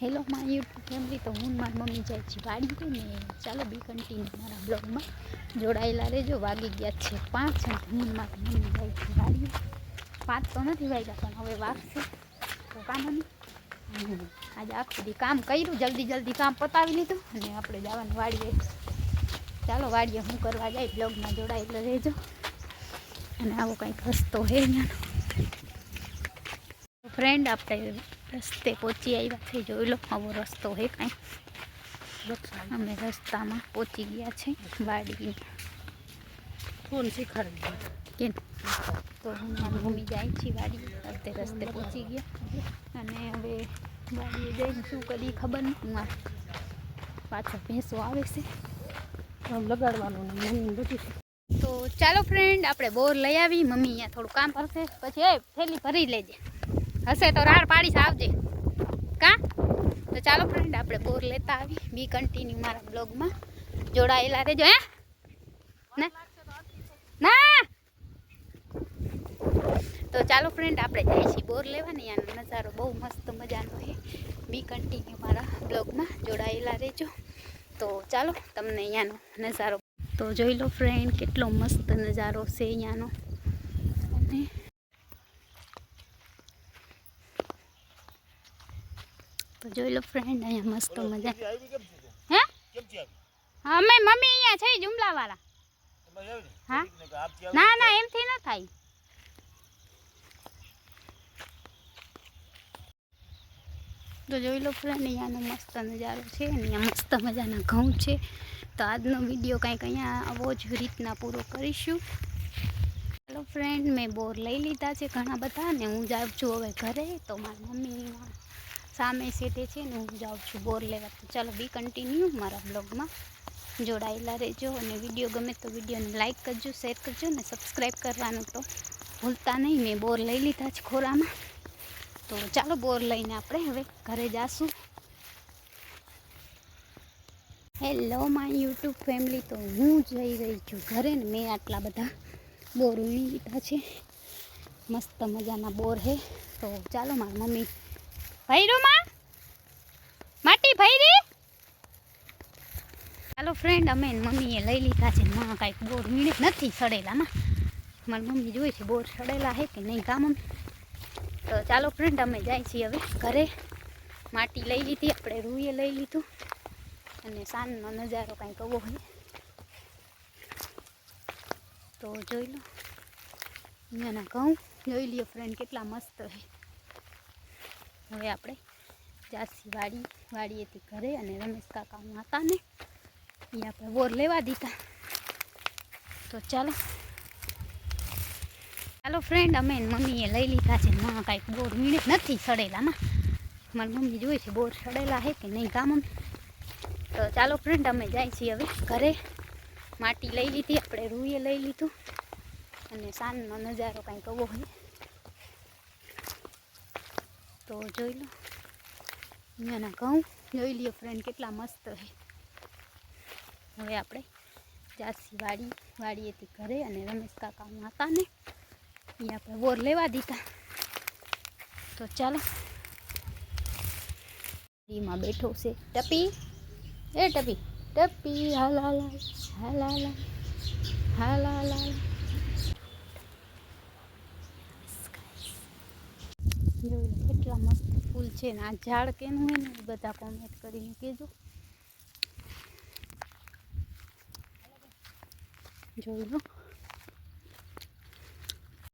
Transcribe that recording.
Hello મારી YouTube family તો હું મારી મમ્મી જાય છે વાડી ને ચાલો બી કન્ટિન્યુ મારા બ્લોગમાં જોડાયેલા રહેજો. વાગી ગયા છે પાંચ હું મારી મમ્મી જાય છે વાડી પાંચ તો નથી વાગ્યા પણ હવે વાગશે તો કામ નહીં આજે આખું દી કામ કર્યું. જલ્દી જલ્દી કામ પતાવી લીધું અને આપણે જવાનું વાડીએ. ચાલો વાડીએ હું કરવા જાય બ્લોગમાં જોડાયેલા રહેજો. અને આવો કંઈક હસતો હે ફ્રેન્ડ આપણે રસ્તે પહોંચી આવ્યા છે. જોઈ લો આવો રસ્તો હે કાંઈ. અમે રસ્તામાં પહોંચી ગયા છે વાડી ફોન શીખવાડી કેમ? તો હું મમ્મી જાય છે વાડી. રસ્તે રસ્તે પહોંચી ગયા. અને હવે વાડીએ જઈને શું કરી ખબર નહીં માં પાછળ ભેંસો આવે છે. લગાડવાનું મમ્મી બધું તો ચાલો ફ્રેન્ડ આપણે બોર લઈ આવી. મમ્મી અહીંયા થોડું કામ કરશે. પછી એ થેલી ભરી લેજે. હશે તો રાડ પાડીશ આવજે. કા? તો ચાલો ફ્રેન્ડ આપણે બોર લેતા આવી બી કન્ટિન્યુ મારા બ્લોગમાં જોડાયેલા રહેજો, હે? ના? તો ચાલો ફ્રેન્ડ આપણે જઈએ છીએ બોર લેવાની. આનો નજારો બહુ મસ્ત મજાનો છે. બી કન્ટિન્યુ મારા બ્લોગમાં જોડાયેલા રહેજો. તો ચાલો, તમને અહીંયાનો નજારો. તો જોઈ લો ફ્રેન્ડ કેટલો મસ્ત નજારો છે અહીંયાનો. તો જોઈ લો ફ્રેન્ડ અહીંયા મસ્ત મજા. હે? હા અમે મમ્મી અહીંયા છે જુમલાવાળા. હા? ના ના એમથી ન થાય. તો જોઈ લો ફ્રેન્ડ અહીંયાનો મસ્ત નજારો છે અને અહીંયા મસ્ત મજાના ઘઉં છે. તો આજનો વીડિયો કંઈક અહીંયા આવો જ રીતના પૂરો કરીશું. હેલો ફ્રેન્ડ મેં બોર લઈ લીધા છે ઘણા બધા ને હું જાઉં છું હવે ઘરે તો મારી મમ્મી સામે સીટી છે ને હું જાઉં છું બોર લેવા. તો ચાલો બી કન્ટિન્યુ મારા બ્લોગમાં જોડાયેલા રહેજો અને વીડિયો ગમે તો વિડીયોને લાઇક કરજો શેર કરજો ને સબસ્ક્રાઈબ કરવાનું તો ભૂલતા નહીં. મેં બોર લઈ લીધા છે ખોરામાં. તો ચાલો બોર લઈને આપણે હવે ઘરે જાશું. હેલો માય યુટ્યુબ ફેમિલી તો હું જઈ રહી છું ઘરે ને મેં આટલા બધા બોર ઉણી લીધા છે. મસ્ત મજાના બોર હે તો ચાલો મારી મમ્મી ભૈરું માં માટી ભૈરી? ચાલો ફ્રેન્ડ અમે મમ્મીએ લઈ લીધા છે માં કાંઈક બોર મીણે નથી સડેલામાં મારી મમ્મી જોઈ છે બોર સડેલા હે કે નહીં કામ તો ચાલો ફ્રેન્ડ અમે જાય છીએ હવે ઘરે. માટી લઈ લીધી, આપણે રૂએ લઈ લીધું. અને સાંજનો નજારો કાંઈક કવો હોય તો જોઈ લો, અહીંયાના ઘઉં. જોઈ લઈએ ફ્રેન્ડ કેટલા મસ્ત છે. હવે આપણે જાસી વાડી વાડીએથી ઘરે અને રમેશ કાકા હતા ને એ આપણે બોર લેવા દીધા. તો ચાલો. ચાલો ફ્રેન્ડ અમે મમ્મીએ લઈ લીધા છે. માં કાંઈક બોર વીણે નથી સડેલા ના મારી મમ્મી જોઈ છે બોર સડેલા છે કે નહીં કામ તો ચાલો ફ્રેન્ડ અમે જાય છીએ હવે ઘરે. માટી લઈ લીધી, આપણે રૂએ લઈ લીધું. અને સાંજનો નજારો કાંઈક કવો હોય. તો જોઈ લો. અહીંયાના ઘઉં. જોઈ લઈએ ફ્રેન્ડ કેટલા મસ્ત છે. હવે આપણે જાસી વાડી, વાડીએથી ઘરે અને રમેશ કાકા હતા ને એ આપણે બોર લેવા દીધા. તો ચાલો. એમાં બેઠો છે ટપી. એ ટપી. ટપી હાલ હાલ હાલ હાલ હાલ જોઈ લો કેટલા મસ્ત ફૂલ છે ને. આ ઝાડ કેનું હોય ને બધા કોમેન્ટ કરીને કહેજો. જોઈ લો.